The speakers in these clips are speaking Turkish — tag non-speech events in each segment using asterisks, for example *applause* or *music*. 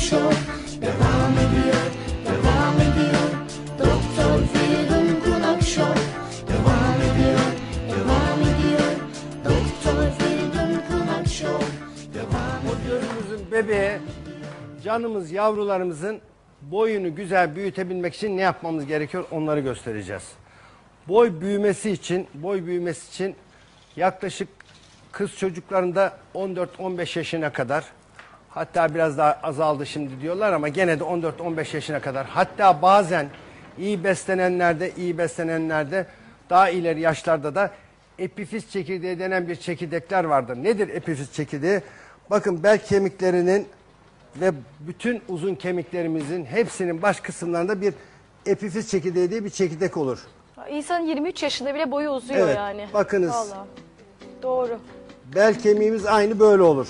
Show devam ediyor, devam ediyor. Doktor Feridun Kunak Show devam ediyor, devam ediyor. Doktor Feridun Kunak Show devam gözümüzün bebeği, canımız yavrularımızın boyunu güzel büyütebilmek için ne yapmamız gerekiyor onları göstereceğiz. Boy büyümesi için, boy büyümesi için yaklaşık kız çocuklarında 14-15 yaşına kadar hatta biraz daha azaldı şimdi diyorlar ama gene de 14-15 yaşına kadar hatta bazen iyi beslenenlerde iyi beslenenlerde daha ileri yaşlarda da epifiz çekirdeği denen bir çekirdekler vardır. Nedir epifiz çekirdeği? Bakın bel kemiklerinin ve bütün uzun kemiklerimizin hepsinin baş kısımlarında bir epifiz çekirdeği diye bir çekirdek olur. İnsanın 23 yaşında bile boyu uzuyor Evet, yani. bakınız. Vallahi. Doğru. Bel kemiğimiz aynı böyle olur.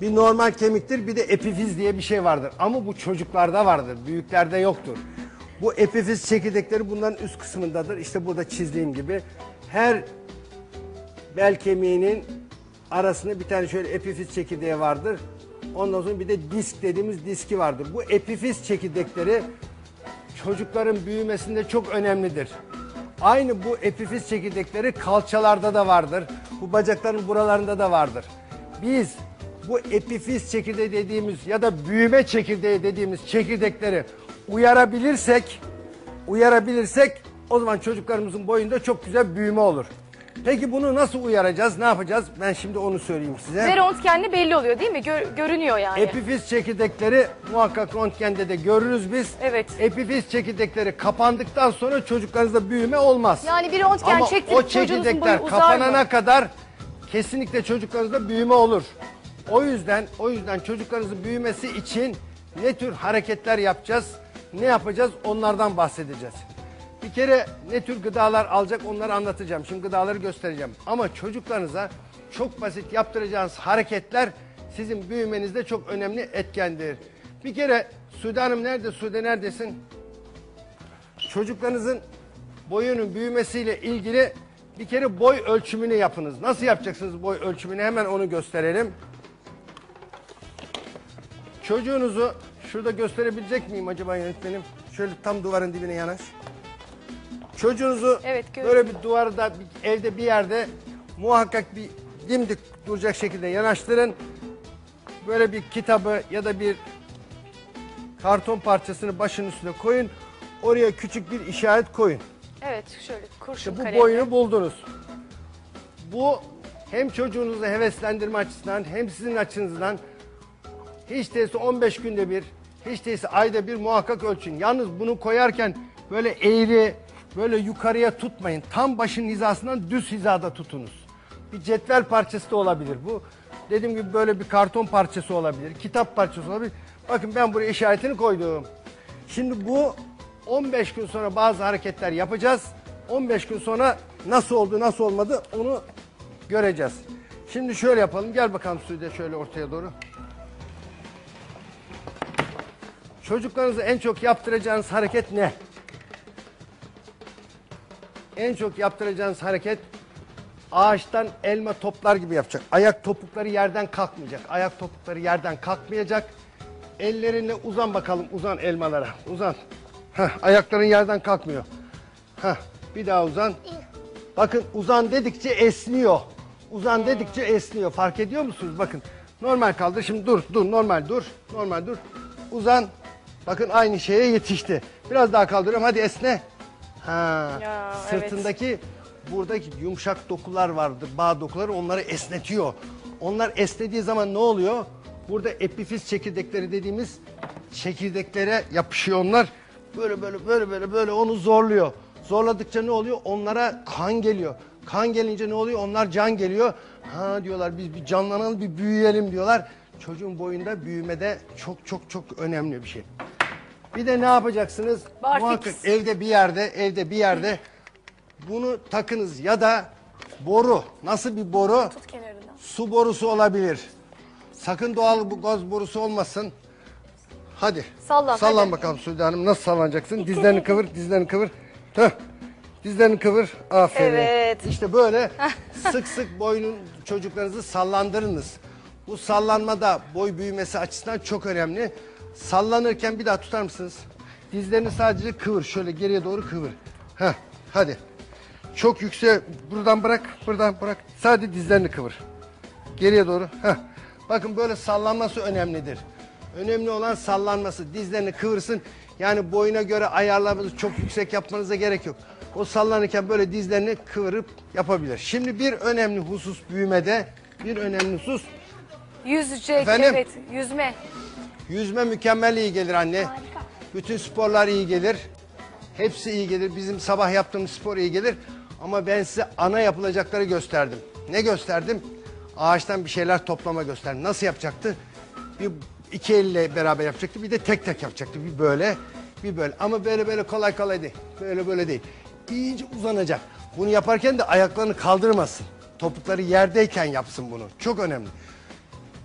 Bir normal kemiktir bir de epifiz diye bir şey vardır. Ama bu çocuklarda vardır, büyüklerde yoktur. Bu epifiz çekirdekleri bunların üst kısmındadır. İşte burada çizdiğim gibi. Her bel kemiğinin arasında bir tane şöyle epifiz çekirdeği vardır. Ondan sonra bir de disk dediğimiz diski vardır. Bu epifiz çekirdekleri çocukların büyümesinde çok önemlidir. Aynı bu epifiz çekirdekleri kalçalarda da vardır. Bu bacakların buralarında da vardır. Biz bu epifiz çekirdeği dediğimiz ya da büyüme çekirdeği dediğimiz çekirdekleri uyarabilirsek, uyarabilirsek o zaman çocuklarımızın boyunda çok güzel büyüme olur. Peki bunu nasıl uyaracağız? Ne yapacağız? Ben şimdi onu söyleyeyim size. Ve röntgenle belli oluyor değil mi? Gör- görünüyor yani. Epifiz çekirdekleri muhakkak röntgende de görürüz biz. Evet. Epifiz çekirdekleri kapandıktan sonra çocuklarınızda büyüme olmaz. Yani bir röntgen çektirip o çocuğunuzun çekirdekler boyu uzar kapanana mı? kadar kesinlikle çocuklarınızda büyüme olur. O yüzden o yüzden çocuklarınızın büyümesi için ne tür hareketler yapacağız? Ne yapacağız? Onlardan bahsedeceğiz. Bir kere ne tür gıdalar alacak onları anlatacağım. Şimdi gıdaları göstereceğim. Ama çocuklarınıza çok basit yaptıracağınız hareketler sizin büyümenizde çok önemli etkendir. Bir kere Sude Hanım nerede? Sude neredesin? Çocuklarınızın boyunun büyümesiyle ilgili bir kere boy ölçümünü yapınız. Nasıl yapacaksınız boy ölçümünü? Hemen onu gösterelim. Çocuğunuzu şurada gösterebilecek miyim acaba yönetmenim? Şöyle tam duvarın dibine yanaş. Çocuğunuzu Evet, görüyorum. böyle bir duvarda, bir, evde bir yerde muhakkak bir dimdik duracak şekilde yanaştırın. Böyle bir kitabı ya da bir karton parçasını başın üstüne koyun. Oraya küçük bir işaret koyun. Evet şöyle kurşun İşte bu kalemle. boyunu buldunuz. Bu hem çocuğunuzu heveslendirme açısından hem sizin açınızdan hiç değilse 15 günde bir, hiç değilse ayda bir muhakkak ölçün. Yalnız bunu koyarken böyle eğri, böyle yukarıya tutmayın. Tam başın hizasından düz hizada tutunuz. Bir cetvel parçası da olabilir bu. Dediğim gibi böyle bir karton parçası olabilir, kitap parçası olabilir. Bakın ben buraya işaretini koydum. Şimdi bu 15 gün sonra bazı hareketler yapacağız. 15 gün sonra nasıl oldu nasıl olmadı onu göreceğiz. Şimdi şöyle yapalım. Gel bakalım Sude şöyle ortaya doğru. Çocuklarınıza en çok yaptıracağınız hareket ne? En çok yaptıracağınız hareket ağaçtan elma toplar gibi yapacak. Ayak topukları yerden kalkmayacak. Ayak topukları yerden kalkmayacak. Ellerinle uzan bakalım uzan elmalara. Uzan. Heh, ayakların yerden kalkmıyor. Heh, bir daha uzan. Bakın uzan dedikçe esniyor. Uzan dedikçe esniyor. Fark ediyor musunuz? Bakın normal kaldır. Şimdi dur dur normal dur. Normal dur. Uzan. Bakın aynı şeye yetişti. Biraz daha kaldırıyorum. Hadi esne. Ha. Ya. Sırtındaki buradaki yumuşak dokular vardır. Bağ dokuları onları esnetiyor. Onlar esnediği zaman ne oluyor? Burada epifiz çekirdekleri dediğimiz çekirdeklere yapışıyor onlar. Böyle böyle böyle böyle böyle onu zorluyor. Zorladıkça ne oluyor? Onlara kan geliyor. Kan gelince ne oluyor? Onlar can geliyor. Ha diyorlar biz bir canlanalım, bir büyüyelim diyorlar. Çocuğun boyunda büyümede çok çok çok önemli bir şey. Bir de ne yapacaksınız? Barfix. Muhakkak evde bir yerde, evde bir yerde bunu takınız ya da boru. Nasıl bir boru? Tut kenarından. Su borusu olabilir. Sakın doğal bu gaz borusu olmasın. Hadi. Sallan, Sallan hadi. bakalım Sude Hanım. Nasıl sallanacaksın? Dizlerini kıvır, dizlerini kıvır. Tüh. Dizlerini kıvır. Aferin. Evet. İşte böyle sık sık boynun çocuklarınızı sallandırınız. Bu sallanma da boy büyümesi açısından çok önemli. Sallanırken bir daha tutar mısınız? Dizlerini sadece kıvır. Şöyle geriye doğru kıvır. Heh, hadi. Çok yüksek. Buradan bırak. Buradan bırak. Sadece dizlerini kıvır. Geriye doğru. Heh. Bakın böyle sallanması önemlidir. Önemli olan sallanması. Dizlerini kıvırsın. Yani boyuna göre ayarlamanızı çok yüksek yapmanıza gerek yok. O sallanırken böyle dizlerini kıvırıp yapabilir. Şimdi bir önemli husus büyümede bir önemli husus Yüzecek, Efendim? evet. Yüzme. Yüzme mükemmel iyi gelir anne. Bütün sporlar iyi gelir. Hepsi iyi gelir. Bizim sabah yaptığımız spor iyi gelir. Ama ben size ana yapılacakları gösterdim. Ne gösterdim? Ağaçtan bir şeyler toplama gösterdim. Nasıl yapacaktı? Bir iki elle beraber yapacaktı. Bir de tek tek yapacaktı. Bir böyle, bir böyle. Ama böyle böyle kolay kolay değil. Böyle böyle değil. İyice uzanacak. Bunu yaparken de ayaklarını kaldırmasın. Topukları yerdeyken yapsın bunu. Çok önemli.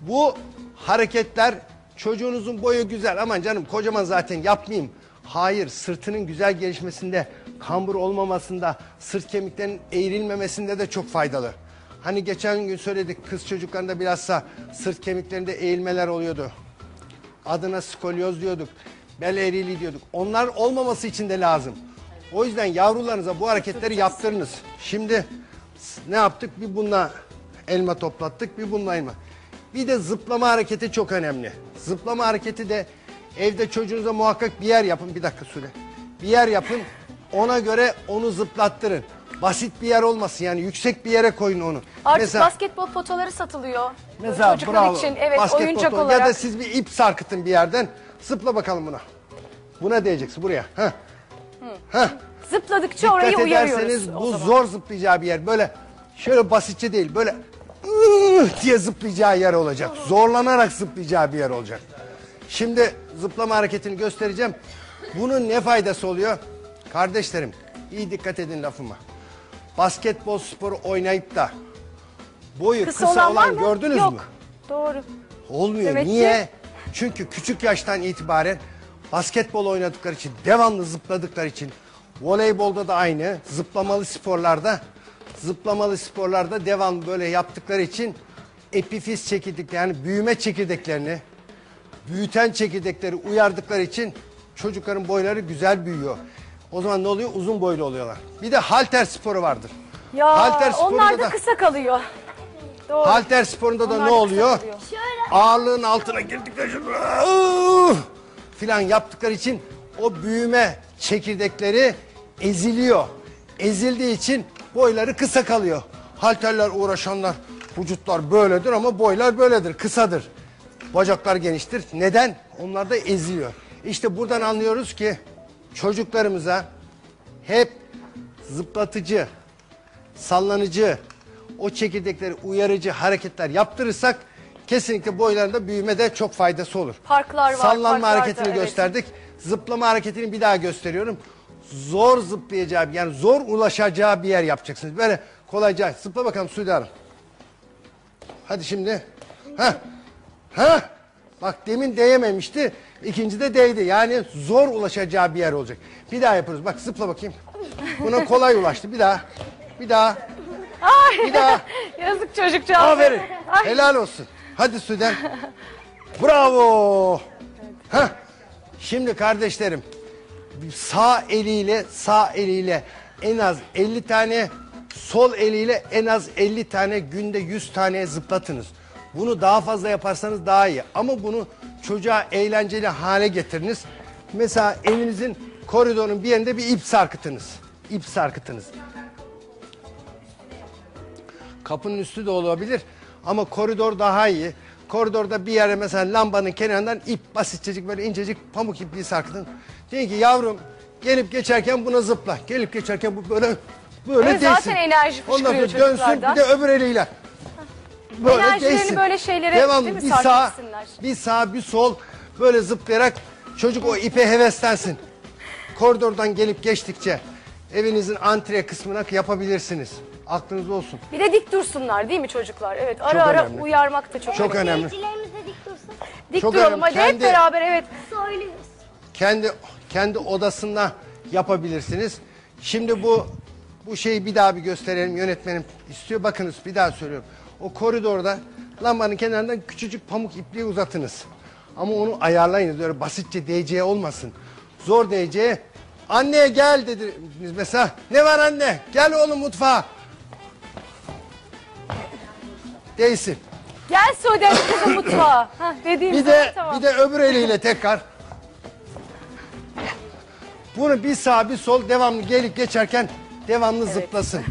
Bu hareketler çocuğunuzun boyu güzel aman canım kocaman zaten yapmayayım. Hayır sırtının güzel gelişmesinde, kambur olmamasında, sırt kemiklerinin eğrilmemesinde de çok faydalı. Hani geçen gün söyledik kız çocuklarında bilhassa sırt kemiklerinde eğilmeler oluyordu. Adına skolyoz diyorduk. Bel eğriliği diyorduk. Onlar olmaması için de lazım. O yüzden yavrularınıza bu hareketleri yaptırınız. Şimdi ne yaptık? Bir bununla elma toplattık, bir bununla elma. Bir de zıplama hareketi çok önemli. Zıplama hareketi de evde çocuğunuza muhakkak bir yer yapın. Bir dakika Sude. Bir yer yapın. Ona göre onu zıplattırın. Basit bir yer olmasın yani yüksek bir yere koyun onu. Artık basketbol potaları satılıyor. Mesela Çocuklar bravo. için evet Basketbol oyuncak topu. olarak. Ya da siz bir ip sarkıtın bir yerden. Zıpla bakalım buna. Buna değeceksin buraya. Heh. Heh. Zıpladıkça orayı Dikkat uyarıyoruz. ederseniz o bu zaman. zor zıplayacağı bir yer. Böyle şöyle basitçe değil. Böyle! *laughs* diye zıplayacağı yer olacak. Zorlanarak zıplayacağı bir yer olacak. Şimdi zıplama hareketini göstereceğim. Bunun ne faydası oluyor? Kardeşlerim iyi dikkat edin lafıma. Basketbol sporu oynayıp da boyu kısa, Kısa, olan, olan gördünüz Yok. mü? Doğru. Olmuyor. Demek ki- Niye? Çünkü küçük yaştan itibaren basketbol oynadıkları için, devamlı zıpladıkları için, voleybolda da aynı, zıplamalı sporlarda, zıplamalı sporlarda devamlı böyle yaptıkları için epifiz çekirdek yani büyüme çekirdeklerini, büyüten çekirdekleri uyardıkları için çocukların boyları güzel büyüyor. O zaman ne oluyor? Uzun boylu oluyorlar. Bir de halter sporu vardır. Ya halter sporunda onlar da da- kısa kalıyor. Doğru. Halter sporunda da Onlar ne da oluyor? kısa kalıyor. Ağırlığın altına girdikleri filan yaptıkları için o büyüme çekirdekleri eziliyor. Ezildiği için boyları kısa kalıyor. Halterler uğraşanlar vücutlar böyledir ama boylar böyledir, kısadır. Bacaklar geniştir. Neden? Onlar da eziliyor. İşte buradan anlıyoruz ki çocuklarımıza hep zıplatıcı, sallanıcı, o çekirdekleri uyarıcı hareketler yaptırırsak kesinlikle boylarında büyümede çok faydası olur. Parklar var, Sallanma parklarda, hareketini evet. gösterdik. Zıplama hareketini bir daha gösteriyorum. Zor zıplayacağı yani zor ulaşacağı bir yer yapacaksınız. Böyle kolayca zıpla bakalım Suudi Hanım. Hadi şimdi. Ha. Ha. Bak demin değememişti. İkinci de değdi. Yani zor ulaşacağı bir yer olacak. Bir daha yapıyoruz. Bak zıpla bakayım. Buna kolay ulaştı. Bir daha. Bir daha. Ay. Bir daha. *laughs* Yazık çocukcağız. Aferin. Ay. Helal olsun. Hadi Süden. Bravo. Heh. Şimdi kardeşlerim sağ eliyle sağ eliyle en az 50 tane sol eliyle en az 50 tane günde 100 tane zıplatınız. Bunu daha fazla yaparsanız daha iyi. Ama bunu çocuğa eğlenceli hale getiriniz. Mesela evinizin koridorun bir yerinde bir ip sarkıtınız. İp sarkıtınız. Kapının üstü de olabilir ama koridor daha iyi. Koridorda bir yere mesela lambanın kenarından ip basitçecik böyle incecik pamuk ipliği sarkıtın. Deyin ki yavrum gelip geçerken buna zıpla. Gelip geçerken bu böyle böyle Evet, değsin. zaten enerji Ondan sonra fışkırıyor dönsün bir de öbür eliyle. Böyle Enerjilerini değsin. böyle şeylere, Devam değil mi, bir sağ bir sağ bir sol böyle zıplayarak çocuk o ipe heveslensin. Koridordan gelip geçtikçe evinizin antre kısmına yapabilirsiniz. Aklınızda olsun. Bir de dik dursunlar değil mi çocuklar? Evet ara Çok ara önemli. uyarmak da çok, Çok önemli. önemli. Seyircilerimiz de dik dursun. Dik Çok duralım önemli. hadi Kendi- hep beraber evet. Söylüyoruz. Kendi kendi odasında yapabilirsiniz. Şimdi bu bu şeyi bir daha bir gösterelim yönetmenim istiyor. Bakınız bir daha söylüyorum. O koridorda lambanın kenarından küçücük pamuk ipliği uzatınız. Ama onu ayarlayın. Öyle basitçe DC olmasın. Zor DC. Anne gel dedi. Biz mesela ne var anne? Gel oğlum mutfağa. Değilsin. Gel Sude kızım mutfağa. *laughs* Hah, dediğim Bir zaman de tamam. bir de öbür eliyle tekrar. Bunu bir sağ bir sol devamlı gelip geçerken devamlı zıplasın.